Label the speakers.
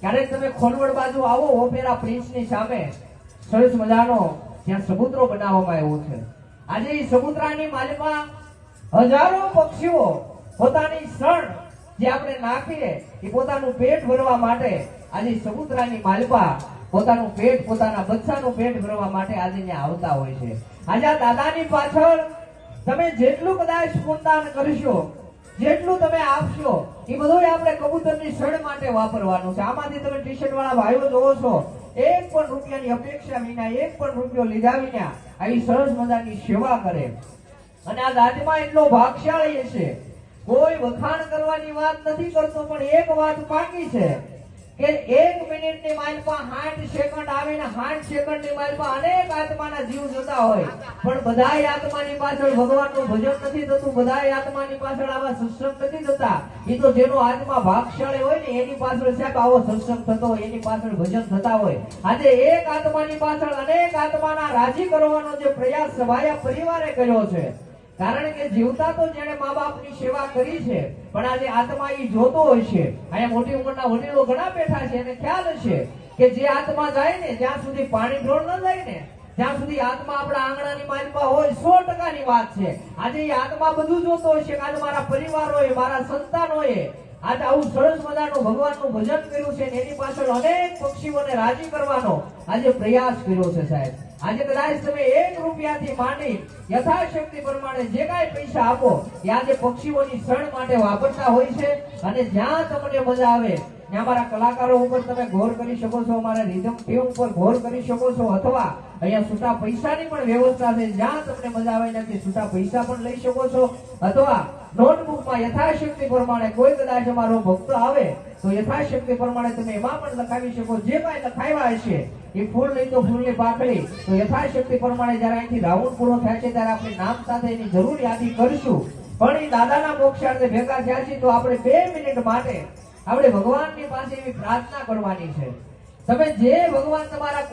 Speaker 1: ક્યારેક તમે ખોલવડ બાજુ આવો ઓપેરા પ્રિન્સની સામે. સરસ મજાનો ત્યાં સમુદ્રો બનાવવામાં આવ્યો છે. આજે એ માલમાં હજારો પક્ષીઓ પોતાની શણ જે આપણે નાખીએ, એ પોતાનું પેટ ભરવા માટે આજે સમુદ્રની માલપા પોતાનું પેટ, પોતાના બચ્ચાનું પેટ ભરવા માટે આજે ત્યાં આવતા હોય છે. આજે આ દાદાની પાછળ તમે જેટલું કદાચ પુણદાન કરશો જેટલું તમે આપશો, એ બધું આપણે કબૂતરની સડ માટે વાપરવાનું છે. આમાંથી તમે ટી શર્ટ વાળા ભાઈઓ જોવો છો, એક પણ રૂપિયાની અપેક્ષા વિના, એક પણ રૂપિયો લીધા વિના આવી સરસ મજાની સેવા કરે. અને આ દાદીમાં એટલો ભાગશાળી છે કોઈ વખાણ કરવાની વાત નથી કરતો, પણ એક વાત પાકી છે કે એક મિનિટની માઇલમાં 60 સેકન્ડ આવીને 60 સેકન્ડની માઇલમાં અનેક આત્માના જીવ જતા હોય. પણ બધા આત્માની પાછળ ભગવાનનું ભજન નથી થતું બધા આત્માની પાછળ આવા સત્સંગ નથી થતા. એ તો જેનો આત્મા ભાગશાળી હોય ને, એની પાછળ સાહેબ આવો સત્સંગ થતો હોય, એની પાછળ ભજન થતા હોય. આજે એક આત્માની પાછળ અનેક આત્માના રાજી કરવાનો જે પ્રયાસ સભાયા પરિવારે કર્યો છે. કારણ કે જીવતા તો જેને મા બાપની સેવા કરી છે, પણ આજે આત્મા ઈ જોતો હોય છે. અહીંયા મોટી ઉંમરના વડીલો ઘણા બેઠા છે, એને ખ્યાલ છે. કે જે આત્મા જાય ને, જ્યાં સુધી પાણી ઢોળ ન જાય ને, ત્યાં સુધી આત્મા આપણા આંગણાની માલમાં હોય, સો ટકાની વાત છે. આજે એ આત્મા બધું જોતો હોય છે આજે મારા પરિવારો મારા સંતાનો આજે આવું સરસ મજાનું ભગવાનનું ભજન કર્યું છે એની પાછળ અનેક પક્ષીઓને રાજી કરવાનો આજે પ્રયાસ કર્યો છે સાહેબ. આજે કદાચ તમે એક રૂપિયાથી માંડી યથાશક્તિ પ્રમાણે જે કાંઈ પૈસા આપો, એ આજે પક્ષીઓની શરણ માટે વાપરતા હોય છે અને જ્યાં તમને મજા આવે અમારા કલાકારો ઉપર તમે ગોર કરી શકો છો, અમારા રિધમ ટીમ ઉપર ગોર કરી શકો છો, અથવા અહીંયા છૂટા પૈસાની પણ વ્યવસ્થા છે, જ્યાં તમને મજા આવે ત્યાંથી છૂટા પૈસા પણ લઈ શકો છો, અથવા નોટબુકમાં યથાશક્તિ પ્રમાણે કોઈ કદાચ અમારો ભક્ત આવે, તો યથાશક્તિ પ્રમાણે તમે એમાં પણ લખાવી શકો, જે કાંઈ લખાવ્યા હશે, એ ફૂલ નહીં તો ફૂલની પાકડી તો યથાશક્તિ પ્રમાણે જ્યારે અહીંથી રાઉન્ડ પૂરો થાય છે, ત્યારે આપણે નામ સાથે એની જરૂર યાદી કરીશું. પણ એ દાદાના મોક્ષાર્થે ભેગા થયા છીએ, તો આપણે બે મિનિટ માટે આપણે ભગવાનની પાસે એવી પ્રાર્થના કરવાની છે. તમે જે ભગવાન તમારા